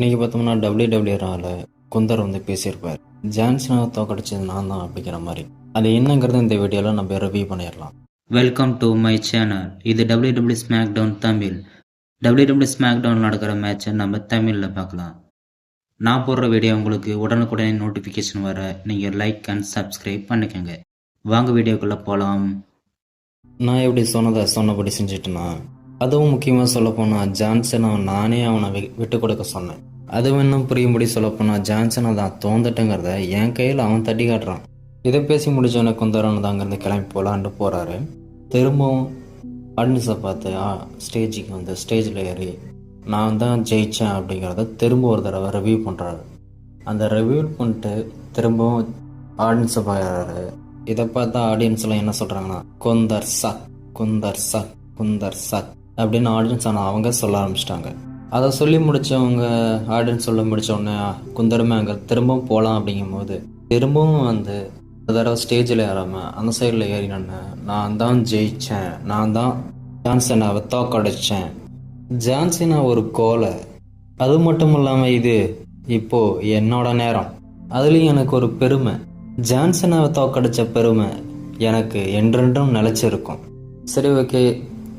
இன்றைக்கி பார்த்தோம்னா W W Gunder வந்து பேசியிருப்பார். ஜான்சனாவை தோக்கடிச்சது நான் தான் அப்படிங்கிற மாதிரி. அது என்னங்கிறது இந்த வீடியோவில் நம்ம ரிவ்யூ பண்ணிடலாம். வெல்கம் டு மை சேனல் இது W W SmackDown Tamil. W W SmackDown நடக்கிற மேட்சை நம்ம தமிழில் பார்க்கலாம். நான் போடுற வீடியோ உங்களுக்கு உடனுக்குடனே நோட்டிஃபிகேஷன் வர நீங்கள் லைக் அண்ட் சப்ஸ்கிரைப் பண்ணிக்கோங்க. வாங்க வீடியோக்குள்ளே போகலாம் நான் எப்படி சொன்னதை சொன்னபடி செஞ்சுட்டேன்னா அதுவும் முக்கியமாக சொல்லப்போனால் ஜான்சனை நானே அவனை வி- விட்டு கொடுக்க சொன்னேன். அது இன்னும் புரியும்படி சொல்லப்போனால் ஜான்சனை தான் தோந்துட்டேங்கிறத என் கையில் அவன் தட்டி காட்டுறான். இதை பேசி முடிச்சவனே குந்தரன் தான் அங்கேருந்து கிளம்பி போகலான்ட்டு போகிறாரு திரும்பவும் அட்னிஸை பார்த்து ஸ்டேஜுக்கு வந்து ஸ்டேஜில் ஏறி நான் தான் ஜெயித்தேன் அப்படிங்கிறத திரும்ப ஒரு தடவை ரிவ்யூ பண்ணுறாரு அந்த ரிவ்யூ பண்ணிட்டு திரும்பவும் ஆடியன்ஸை பார்க்குறாரு இதை பார்த்தா ஆடியன்ஸ்லாம் என்ன சொல்கிறாங்கன்னா Gunther suck Gunther suck Gunther suck அப்படின்னு ஆடியன்ஸ் ஆனால் அவங்க சொல்ல ஆரம்பிச்சிட்டாங்க. அதை சொல்லி முடித்தவங்க ஆடியன்ஸ் சொல்ல முடித்தோடனே குந்தரமே அங்கே திரும்பவும் போகலாம் அப்படிங்கும்போது திரும்பவும் வந்து ஒரு தடவை ஸ்டேஜில் ஏறாமல் அந்த சைடில் ஏறி நின்று நான் தான் ஜெயித்தேன் நான் தான் ஜான்சனாவை தோக்கடிச்சேன் ஜான்சனா ஒரு கோலை. அது மட்டும் இல்லாமல் இது இப்போது என்னோட நேரம். அதுலேயும் எனக்கு ஒரு பெருமை. ஜான்சனாவை தோக்கடிச்ச பெருமை எனக்கு என்றென்றும் நிலச்சிருக்கும். சரி ஓகே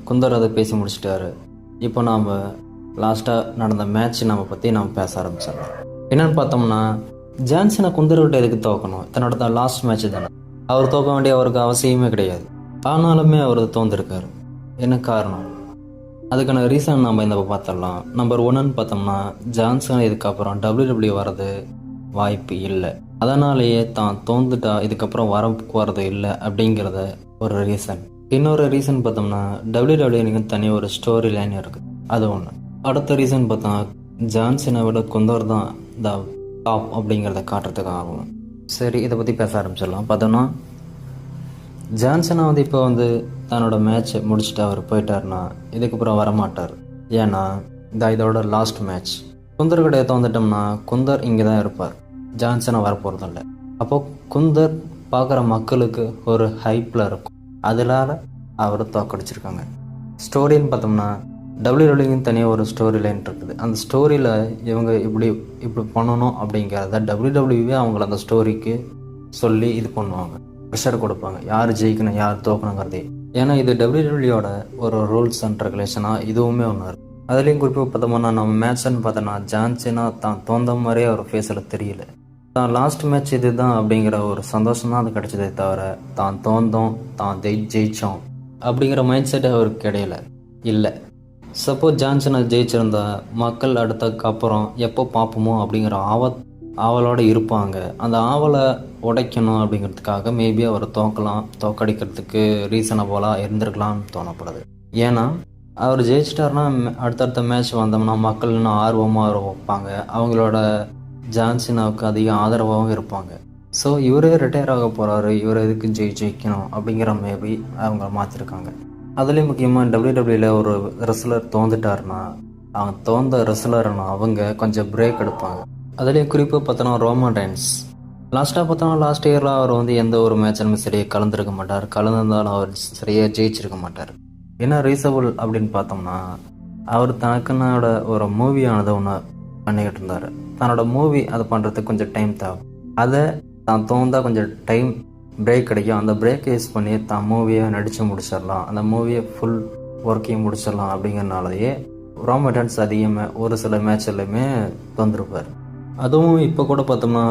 குந்தர் அதை பேசி முடிச்சிட்டாரு. இப்போ நாம் லாஸ்ட்டாக நடந்த மேட்ச் நம்ம பற்றி நாம் பேச ஆரம்பிச்சிடலாம். என்னென்னு பார்த்தோம்னா ஜான்சனை குந்தர்கிட்ட எதுக்கு தோக்கணும் தன்னோட லாஸ்ட் மேட்ச் தானே. அவர் தோக்க வேண்டிய அவருக்கு அவசியமே கிடையாது. ஆனாலுமே அவர் தோந்திருக்காரு. என்ன காரணம்? அதுக்கான ரீசன் நம்ம இந்த பார்த்துடலாம். நம்பர் ஒன்னு பார்த்தோம்னா ஜான்சன் இதுக்கப்புறம் டபிள்யூ வர்றது வாய்ப்பு இல்லை. அதனாலேயே தான் தோந்துட்டா இதுக்கப்புறம் வர போகிறது இல்லை அப்படிங்கிறத ஒரு ரீசன் இன்னொரு ரீசன் பார்த்தோம்னா டபிள்யூ தனியாக ஒரு ஸ்டோரி லைன் இருக்குது அது ஒன்று அடுத்த ரீசன் பார்த்தா ஜான்சனை விட குந்தர் தான் த டாப் அப்படிங்கிறத காட்டுறதுக்காகவும். சரி இதை பற்றி பேச ஆரம்பிச்சிடலாம். பார்த்தோன்னா ஜான்சனை வந்து இப்போ வந்து தன்னோட மேட்ச்சை முடிச்சுட்டு அவர் போயிட்டாருன்னா இதுக்கப்புறம் வரமாட்டார். ஏன்னா இந்த இதோட லாஸ்ட் மேட்ச் குந்தர் கிட்ட தந்துட்டோம்னா குந்தர் இங்கே தான் இருப்பார். ஜான்சனை வரப்போகிறதில்ல அப்போது குந்தர் பார்க்குற மக்களுக்கு ஒரு ஹைப்பில் இருக்கும். அதனால அவரை தோக்கடிச்சிருக்காங்க ஸ்டோரின்னு பார்த்தோம்னா டபிள்யூடபிள்யூன்னு தனியாக ஒரு ஸ்டோரி லைன் இருக்குது. அந்த ஸ்டோரியில் இவங்க இப்படி இப்படி பண்ணணும் அப்படிங்கிறத டபிள்யூடபிள்யூவே அவங்கள அந்த ஸ்டோரிக்கு சொல்லி இது பண்ணுவாங்க. ப்ரெஷர் கொடுப்பாங்க. யார் ஜெயிக்கணும் யார் தோக்கணுங்கிறதே. ஏன்னா இது டபிள்யூடபிள்யூட ஒரு ரூல்ஸ் அண்ட் ரெகுலேஷனாக இதுவுமே ஒன்று இருக்குது அதுலேயும் குறிப்பாக பார்த்தோம்னா நம்ம மேட்ச்னு பார்த்தோன்னா ஜான்சினா தான் தோந்த மாதிரியே அவர் ஃபேஸில் தெரியல. தான் லாஸ்ட் மேட்ச் இது தான் அப்படிங்கிற ஒரு சந்தோஷம் தான் அது கிடைச்சதே தவிர தான் தோந்தோம் தான் ஜெயி ஜெயிச்சோம். அப்படிங்கிற மைண்ட் செட் அவருக்கு கிடையல. இல்லை. சப்போஸ் ஜான்சனை ஜெயிச்சிருந்தா மக்கள் அடுத்ததுக்கு அப்புறம் எப்போ பார்ப்போமோ அப்படிங்கிற ஆவ ஆவலோடு இருப்பாங்க. அந்த ஆவலை உடைக்கணும் அப்படிங்கிறதுக்காக மேபி அவர் தோக்கலாம் தோக்கடிக்கிறதுக்கு ரீசனபுளாக இருந்திருக்கலாம்னு தோணப்படுது. ஏன்னா அவர் ஜெயிச்சிட்டாருன்னா மே- அடுத்தடுத்த மேட்ச் வந்தோம்னா மக்கள் இன்னும் ஆர்வமாக வைப்பாங்க அவங்களோட ஜான்சினாவுக்கு அதிக ஆதரவாகவும் இருப்பாங்க. ஸோ இவரே ரிட்டையர் ஆக போகிறாரு இவர் எதுக்கு ஜெயி ஜெயிக்கணும் அப்படிங்கிற மேபி அவங்க மாற்றிருக்காங்க அதுலேயும் முக்கியமாக டபிள்யூடபிள்யூல ஒரு ரெஸ்லர் தோந்துட்டாருன்னா அவங்க தோந்த ரெஸ்லர்னா அவங்க கொஞ்சம் பிரேக் எடுப்பாங்க. அதுலேயும் குறிப்பாக பார்த்தோன்னா ரோமன் டைன்ஸ் லாஸ்ட்டாக பார்த்தோன்னா லாஸ்ட் இயரில் அவர் வந்து எந்த ஒரு மேட்ச்லுமே சரியாக கலந்துருக்க மாட்டார். கலந்துருந்தாலும் அவர் சரியாக ஜெயிச்சிருக்க மாட்டார். என்ன ரீசபிள் அப்படின்னு பார்த்தோம்னா அவர் தனக்குன்னோட ஒரு மூவியானதை ஒன்று பண்ணிக்கிட்டு இருந்தார். தன்னோட மூவி அதை பண்ணுறதுக்கு கொஞ்சம் டைம் தேவை. அதை தான் தோந்தால் கொஞ்சம் டைம் பிரேக் கிடைக்கும். அந்த பிரேக் யூஸ் பண்ணி தான் மூவியை நடித்து முடிச்சிடலாம். அந்த மூவியை ஃபுல் ஒர்க்கையும் முடிச்சிடலாம் அப்படிங்கிறனாலயே ரோமட்டன்ஸ் அதிகமாக ஒரு சில மேட்ச்லையுமே தந்திருப்பார். அதுவும் இப்போ கூட பார்த்தோம்னா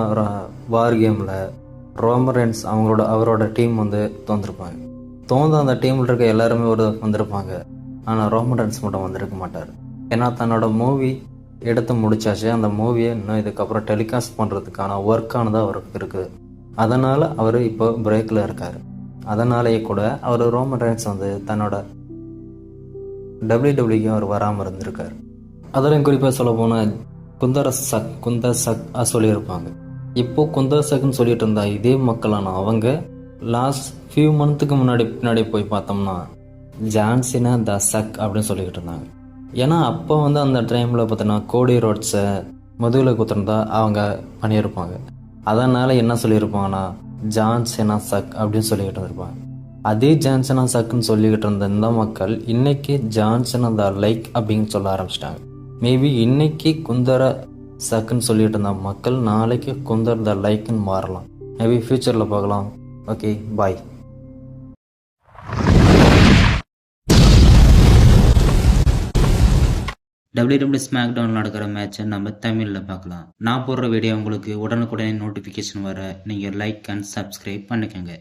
வார் கேமில் ரோமரன்ஸ் அவங்களோட அவரோட டீம் வந்து தோந்திருப்பாங்க. தோந்த அந்த டீமில் இருக்க எல்லாருமே ஒரு வந்திருப்பாங்க. ஆனால் ரோமரன்ஸ் மட்டும் வந்திருக்க மாட்டார். ஏன்னா தன்னோட மூவி எடுத்து முடிச்சாச்சு. அந்த மூவியை இன்னும் இதுக்கப்புறம் டெலிகாஸ்ட் பண்ணுறதுக்கான ஒர்க்கானது அவருக்கு இருக்குது. அதனால் அவர் இப்போ பிரேக்கில் இருக்கார். அதனாலேயே கூட அவர் ரோமன் ரைன்ஸ் வந்து தன்னோட டபிள்யூடபிள்யூக்கு அவர் வராமல் இருந்திருக்கார். அதிலும் குறிப்பாக சொல்ல போனால் குந்தர சக் குந்த சக் சொல்லியிருப்பாங்க. இப்போ குந்தர சக்னு சொல்லிட்டு இருந்தா இதே மக்களான அவங்க லாஸ்ட் ஃபியூ மந்த்துக்கு முன்னாடி பின்னாடி போய் பார்த்தோம்னா ஜான்சினா த சக் அப்படின்னு சொல்லிக்கிட்டு இருந்தாங்க. ஏன்னா அப்போ வந்து அந்த டைமில் பார்த்தோன்னா கோடி ரோட்ஸை முதுகில் குத்துறதா அவங்க பண்ணியிருப்பாங்க. அதனால் என்ன சொல்லியிருப்பாங்கன்னா ஜான்சனா சக் அப்படின்னு சொல்லிக்கிட்டு இருந்திருப்பாங்க. அதே ஜான்சனா சக்குன்னு சொல்லிக்கிட்டு இருந்த இந்த மக்கள் இன்னைக்கு ஜான்சன் த லைக் அப்படின்னு சொல்ல ஆரம்பிச்சிட்டாங்க. மேபி இன்னைக்கு குந்தர சக்குன்னு சொல்லிட்டு இருந்த மக்கள் நாளைக்கு குந்தர் த லைக்குன்னு மாறலாம். மேபி ஃப்யூச்சரில் பார்க்கலாம். Okay bye W W SmackDown நடக்கிற மேட்சை நம்ம தமிழில் பார்க்கலாம். நான் போடுற வீடியோ உங்களுக்கு உடனுக்குடனே நோட்டிஃபிகேஷன் வர நீங்கள் லைக் அண்ட் சப்ஸ்கிரைப் பண்ணிக்கோங்க.